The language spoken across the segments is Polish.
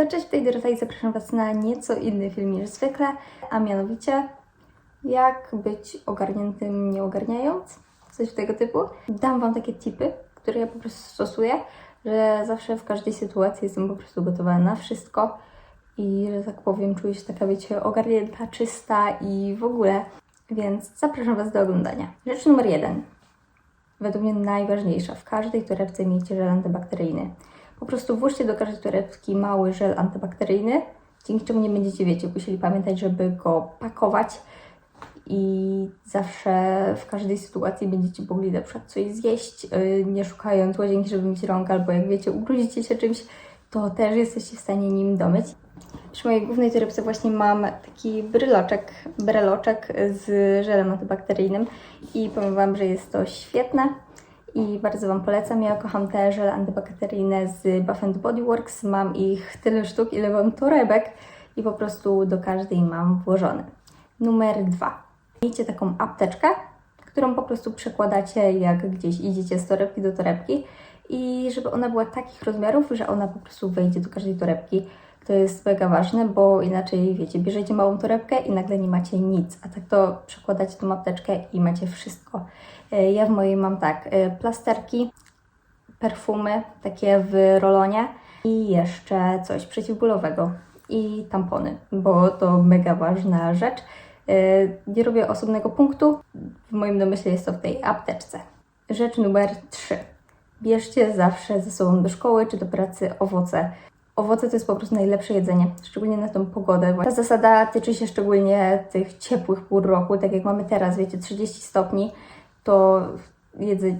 No cześć, tutaj Dorota i zapraszam Was na nieco inny film niż zwykle, a mianowicie jak być ogarniętym nie ogarniając, coś tego typu. Dam Wam takie tipy, które ja po prostu stosuję, że zawsze w każdej sytuacji jestem po prostu gotowa na wszystko i, że tak powiem, czuję się taka, wiecie, ogarnięta, czysta i w ogóle. Więc zapraszam Was do oglądania. Rzecz numer jeden. Według mnie najważniejsza. W każdej torebce miejcie żel antybakteryjny. Po prostu włóżcie do każdej torebki mały żel antybakteryjny, dzięki czemu nie będziecie, wiecie, musieli pamiętać, żeby go pakować i zawsze w każdej sytuacji będziecie mogli na przykład coś zjeść, yy, nie szukając łazienki, żeby myć rąk, albo jak wiecie, ubrudzicie się czymś, to też jesteście w stanie nim domyć. Przy mojej głównej torebce właśnie mam taki bryloczek, breloczek z żelem antybakteryjnym i powiem Wam, że jest to świetne i bardzo Wam polecam. Ja kocham te żele antybakteryjne z Bath Body Works. Mam ich tyle sztuk, ile mam torebek i po prostu do każdej mam włożone. Numer dwa. Miejcie taką apteczkę, którą po prostu przekładacie jak gdzieś idziecie z torebki do torebki i żeby ona była takich rozmiarów, że ona po prostu wejdzie do każdej torebki. To jest mega ważne, bo inaczej, wiecie, bierzecie małą torebkę i nagle nie macie nic, a tak to przekładacie tą apteczkę i macie wszystko. E, Ja w mojej mam tak, e, plasterki, perfumy, takie w rolonie i jeszcze coś przeciwbólowego i tampony, bo to mega ważna rzecz. E, Nie robię osobnego punktu, w moim domyśle jest to w tej apteczce. Rzecz numer 3. Bierzcie zawsze ze sobą do szkoły czy do pracy owoce. Owoce to jest po prostu najlepsze jedzenie, szczególnie na tą pogodę. Ta zasada tyczy się szczególnie tych ciepłych pół roku, tak jak mamy teraz, wiecie, 30 stopni, to jedzenie,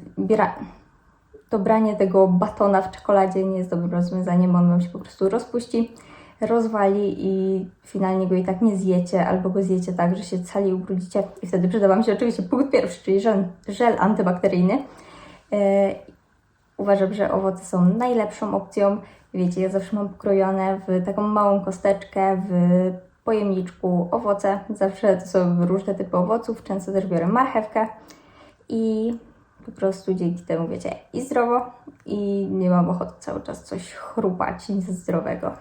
to branie tego batona w czekoladzie nie jest dobrym rozwiązaniem, on Wam się po prostu rozpuści, rozwali i finalnie go i tak nie zjecie, albo go zjecie tak, że się cali ubrudzicie i wtedy przyda Wam się oczywiście punkt pierwszy, czyli żel, żel antybakteryjny. E, Uważam, że owoce są najlepszą opcją. Wiecie, ja zawsze mam pokrojone w taką małą kosteczkę w pojemniczku owoce. Zawsze to są różne typy owoców. Często też biorę marchewkę i po prostu dzięki temu wiecie i zdrowo i nie mam ochoty cały czas coś chrupać, nic zdrowego.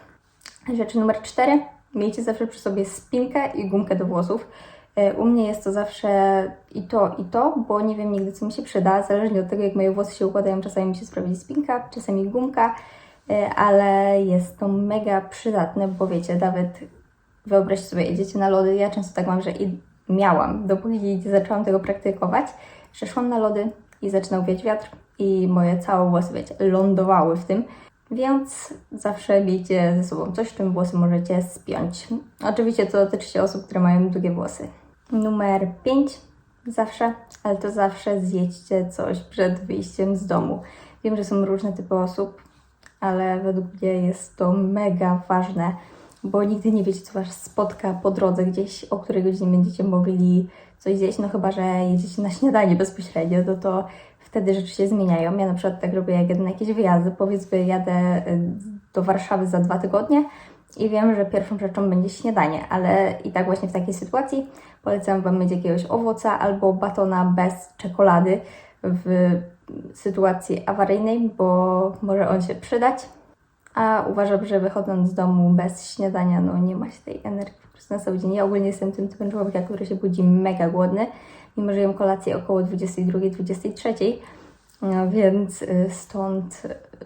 Rzecz numer cztery. Miejcie zawsze przy sobie spinkę i gumkę do włosów. E, U mnie jest to zawsze i to, i to, bo nie wiem nigdy, co mi się przyda. Zależnie od tego, jak moje włosy się układają, czasami mi się sprawdzi spinka, czasami gumka, ale jest to mega przydatne, bo wiecie, nawet wyobraźcie sobie, idziecie na lody. Ja często tak mam, że i miałam, dopóki zaczęłam tego praktykować, że szłam na lody i zaczynał wiać wiatr i moje całe włosy, wiecie, lądowały w tym. Więc zawsze miejcie ze sobą coś, czym włosy możecie spiąć. Oczywiście to dotyczy się osób, które mają długie włosy. Numer 5. Zawsze, ale to zawsze zjedźcie coś przed wyjściem z domu. Wiem, że są różne typy osób, ale według mnie jest to mega ważne, bo nigdy nie wiecie, co Was spotka po drodze gdzieś, o której godzinie będziecie mogli coś zjeść, no chyba, że jedziecie na śniadanie bezpośrednio, to to wtedy rzeczy się zmieniają. Ja na przykład tak robię, jak jadę na jakieś wyjazdy, powiedzmy jadę y, do Warszawy za dwa tygodnie i wiem, że pierwszą rzeczą będzie śniadanie, ale i tak właśnie w takiej sytuacji polecam Wam mieć jakiegoś owoca albo batona bez czekolady w sytuacji awaryjnej, bo może on się przydać. A uważam, że wychodząc z domu bez śniadania, no nie ma się tej energii po prostu na cały dzień. Ja ogólnie jestem tym typem człowieka, który się budzi mega głodny, mimo że jem kolację około 22-23, no, więc y, stąd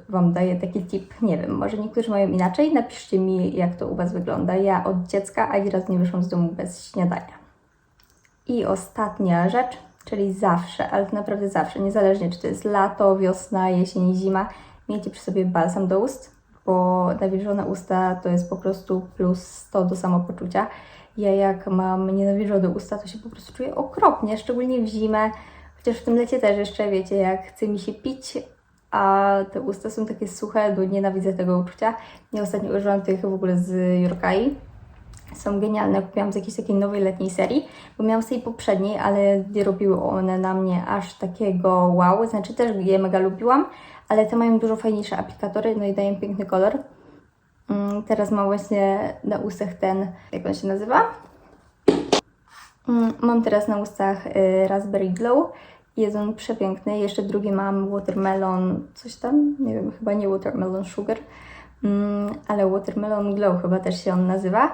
Wam daję taki tip. Nie wiem, może niektórzy mają inaczej. Napiszcie mi, jak to u Was wygląda. Ja od dziecka ani razu nie wyszłam z domu bez śniadania. I ostatnia rzecz, czyli zawsze, ale to naprawdę zawsze, niezależnie czy to jest lato, wiosna, jesień, zima, miejcie przy sobie balsam do ust, bo nawilżone usta to jest po prostu plus 100 do samopoczucia. Ja jak mam nienawilżone usta, to się po prostu czuję okropnie, szczególnie w zimę, chociaż w tym lecie też jeszcze, wiecie, jak chce mi się pić, a te usta są takie suche, to nienawidzę tego uczucia. Ja ostatnio użyłam tych w ogóle z Jorkai są genialne. Kupiłam z jakiejś takiej nowej letniej serii, bo miałam z tej poprzedniej, ale nie robiły one na mnie aż takiego wow. Znaczy też je mega lubiłam, ale te mają dużo fajniejsze aplikatory, no i dają piękny kolor. Mm, Teraz mam właśnie na ustach ten, jak on się nazywa? Mm, Mam teraz na ustach y, Raspberry Glow. Jest on przepiękny. Jeszcze drugi mam Watermelon, coś tam, nie wiem, chyba nie Watermelon Sugar. Mm, ale Watermelon Glow chyba też się on nazywa.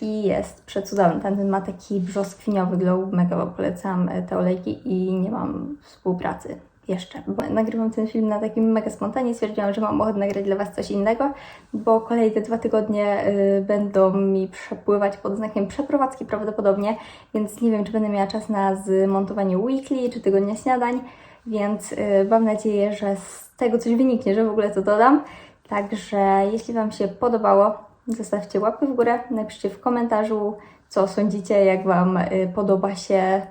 I jest przecudowny. Ten ma taki brzoskwiniowy glow. Mega wam polecam e, te olejki i nie mam współpracy jeszcze. Nagrywam ten film na takim mega spontanie. Stwierdziłam, że mam ochotę nagrać dla Was coś innego, bo kolejne dwa tygodnie y, będą mi przepływać pod znakiem przeprowadzki prawdopodobnie, więc nie wiem, czy będę miała czas na zmontowanie weekly czy tygodnia śniadań, więc y, mam nadzieję, że z tego coś wyniknie, że w ogóle to dodam. Także jeśli Wam się podobało, zostawcie łapkę w górę, napiszcie w komentarzu, co sądzicie, jak Wam y, podoba się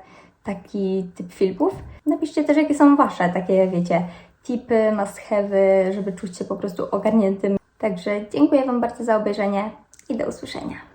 taki typ filmów. Napiszcie też, jakie są Wasze takie, wiecie, tipy, must żeby czuć się po prostu ogarniętym. Także dziękuję Wam bardzo za obejrzenie i do usłyszenia.